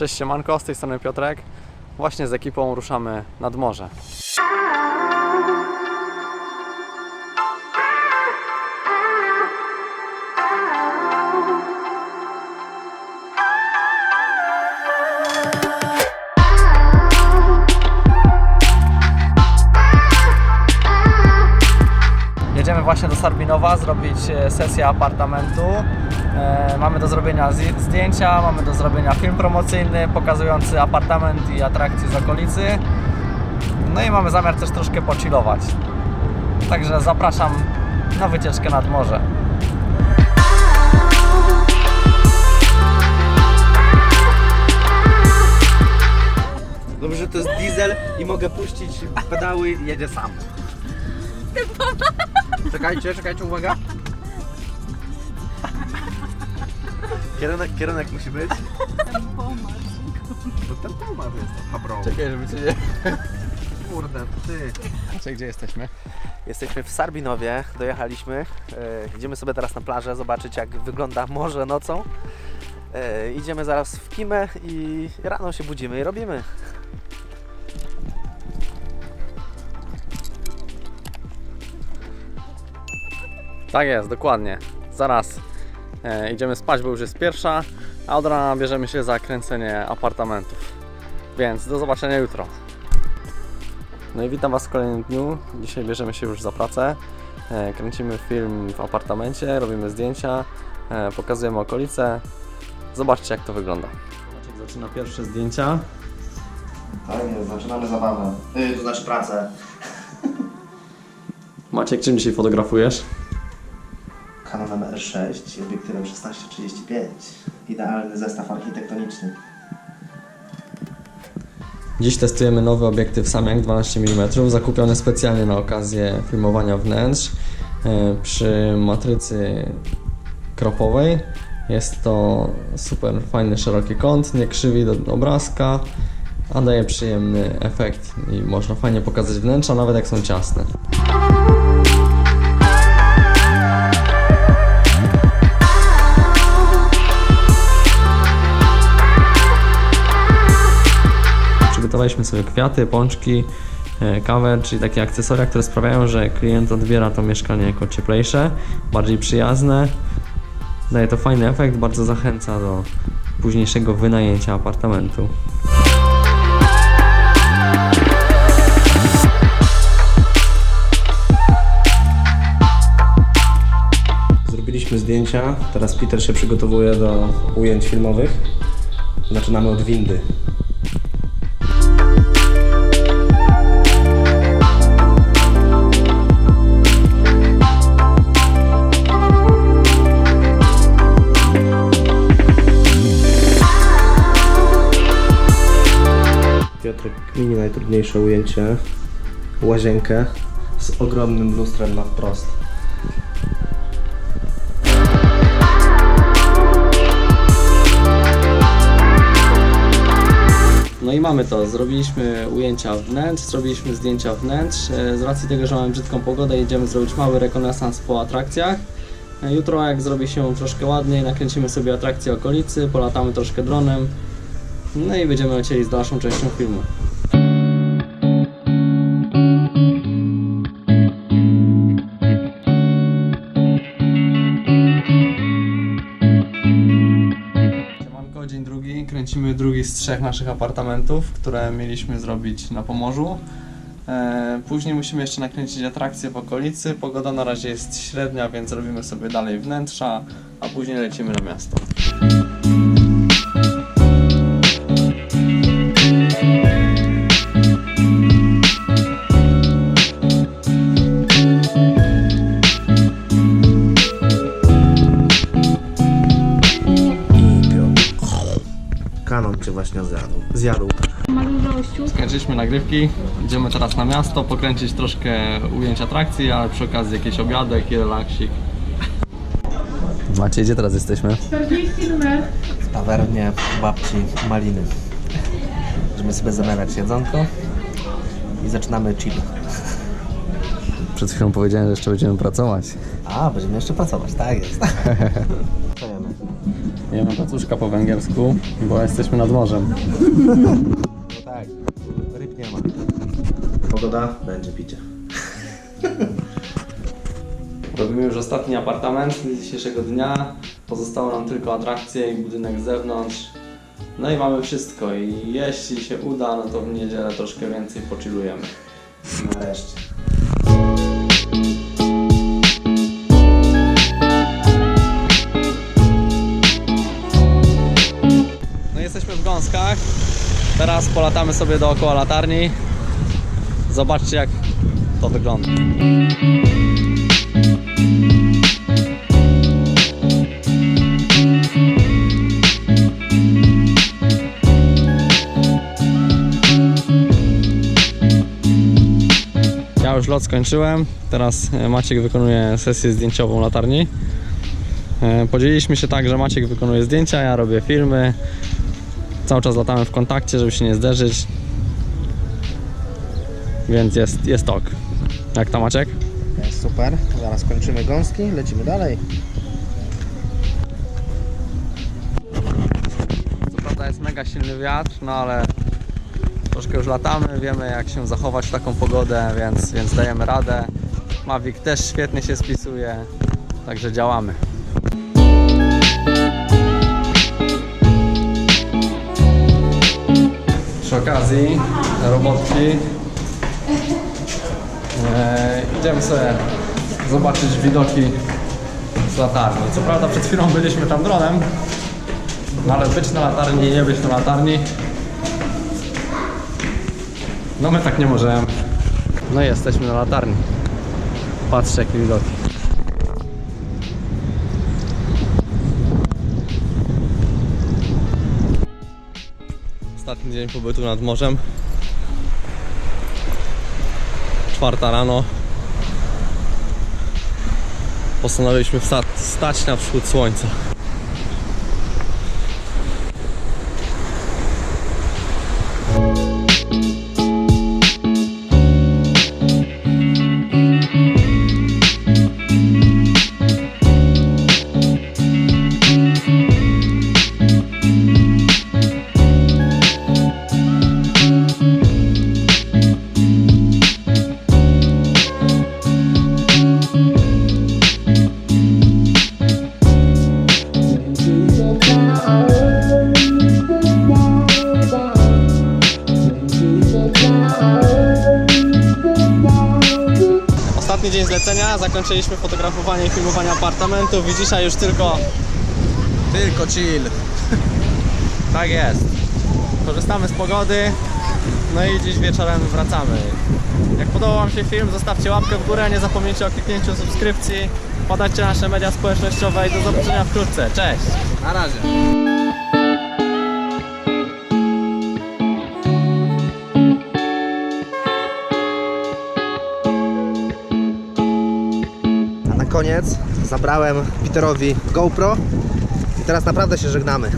Cześć siemanko, z tej strony Piotrek. Właśnie z ekipą ruszamy nad morze. Jedziemy właśnie do Sarbinowa zrobić e, sesję apartamentu. E, Mamy do zrobienia zdjęcia, mamy do zrobienia film promocyjny pokazujący apartament i atrakcje z okolicy. No i mamy zamiar też troszkę pochillować. Także zapraszam na wycieczkę nad morze. Dobrze, że to jest diesel i mogę puścić pedały i jedzie sam. Czekajcie, czekajcie, uwaga. Kierunek, kierunek musi być. To ten pomar jest, habro. Czekaj, żeby cię nie... Kurde, ty. Cześć, gdzie jesteśmy? Jesteśmy w Sarbinowie, dojechaliśmy. E, idziemy sobie teraz na plażę, zobaczyć jak wygląda morze nocą. E, idziemy zaraz w Kimę i rano się budzimy i robimy. Tak jest, dokładnie. Zaraz e, idziemy spać, bo już jest pierwsza, a od rana bierzemy się za kręcenie apartamentów. Więc do zobaczenia jutro. No i witam Was w kolejnym dniu. Dzisiaj bierzemy się już za pracę. E, kręcimy film w apartamencie, robimy zdjęcia, e, pokazujemy okolice. Zobaczcie jak to wygląda. Maciek zaczyna pierwsze zdjęcia. Tak jest, zaczynamy zabawę. Yy, to znaczy pracę. Maciek, czym dzisiaj fotografujesz? Canonem R6 i obiektywem 1635. Idealny zestaw architektoniczny. Dziś testujemy nowy obiektyw Samyang 12 mm, zakupiony specjalnie na okazję filmowania wnętrz e, przy matrycy kropowej. Jest to super fajny, szeroki kąt, nie krzywi do obrazka, a daje przyjemny efekt i można fajnie pokazać wnętrza, nawet jak są ciasne. Przygotowaliśmy sobie kwiaty, pączki, e, kawę, czyli takie akcesoria, które sprawiają, że klient odbiera to mieszkanie jako cieplejsze, bardziej przyjazne. Daje to fajny efekt, bardzo zachęca do późniejszego wynajęcia apartamentu. Zrobiliśmy zdjęcia, teraz Peter się przygotowuje do ujęć filmowych. Zaczynamy od windy. Kmini najtrudniejsze ujęcie. Łazienkę z ogromnym lustrem na wprost. No i mamy to, zrobiliśmy ujęcia wnętrz, zrobiliśmy zdjęcia wnętrz. E, Z racji tego, że mamy brzydką pogodę, jedziemy zrobić mały rekonesans po atrakcjach. E, Jutro, jak zrobi się troszkę ładniej, nakręcimy sobie atrakcje okolicy, polatamy troszkę dronem. No i będziemy lecieli z dalszą częścią filmu. Siemanko, dzień drugi. Kręcimy drugi z trzech naszych apartamentów, które mieliśmy zrobić na Pomorzu. E, Później musimy jeszcze nakręcić atrakcje w okolicy. Pogoda na razie jest średnia, więc robimy sobie dalej wnętrza, a później lecimy na miasto. Właśnie zjadł. Zjadł. Skończyliśmy nagrywki, idziemy teraz na miasto, pokręcić troszkę ujęć atrakcji, ale przy okazji jakiś obiadek i relaksik. Macie, gdzie teraz jesteśmy? 40 numer. W tawernie babci Maliny. Będziemy sobie zamawiać jedzonko i zaczynamy chill. Przed chwilą powiedziałem, że jeszcze będziemy pracować. A, będziemy jeszcze pracować, tak jest. jemy? Jemy pacuszka po węgiersku, bo jesteśmy nad morzem. No tak, ryb nie ma. Pogoda, będzie picie. Robimy już ostatni apartament z dzisiejszego dnia. Pozostało nam tylko atrakcje i budynek z zewnątrz. No i mamy wszystko i jeśli się uda, no to w niedzielę troszkę więcej pochillujemy. Nareszcie. Teraz polatamy sobie dookoła latarni. Zobaczcie jak to wygląda. Ja już lot skończyłem. Teraz e, Maciek wykonuje sesję zdjęciową latarni. E, Podzieliliśmy się tak, że Maciek wykonuje zdjęcia, ja robię filmy. Cały czas latamy w kontakcie, żeby się nie zderzyć. Więc jest, jest ok. Jak tam Maciek? Jest super, zaraz kończymy gąski, lecimy dalej. Co prawda jest mega silny wiatr, no ale troszkę już latamy, wiemy jak się zachować w taką pogodę, więc, więc dajemy radę. Mavic też świetnie się spisuje, także działamy. Przy okazji robotki e, idziemy sobie zobaczyć widoki z latarni. Co prawda przed chwilą byliśmy tam dronem, no ale być na latarni i nie być na latarni. No my tak nie możemy. No i jesteśmy na latarni. Patrzcie jakie widoki. Ostatni dzień pobytu nad morzem. Czwarta rano. Postanowiliśmy wsta- stać na wschód słońca. Ostatni dzień zlecenia, zakończyliśmy fotografowanie i filmowanie apartamentów i dzisiaj już tylko... Tylko chill. tak jest. Korzystamy z pogody, no i dziś wieczorem wracamy. Jak podobał Wam się film, zostawcie łapkę w górę, nie zapomnijcie o kliknięciu subskrypcji, podajcie nasze media społecznościowe i do zobaczenia wkrótce. Cześć! Na razie. Koniec zabrałem Peterowi GoPro i teraz naprawdę się żegnamy.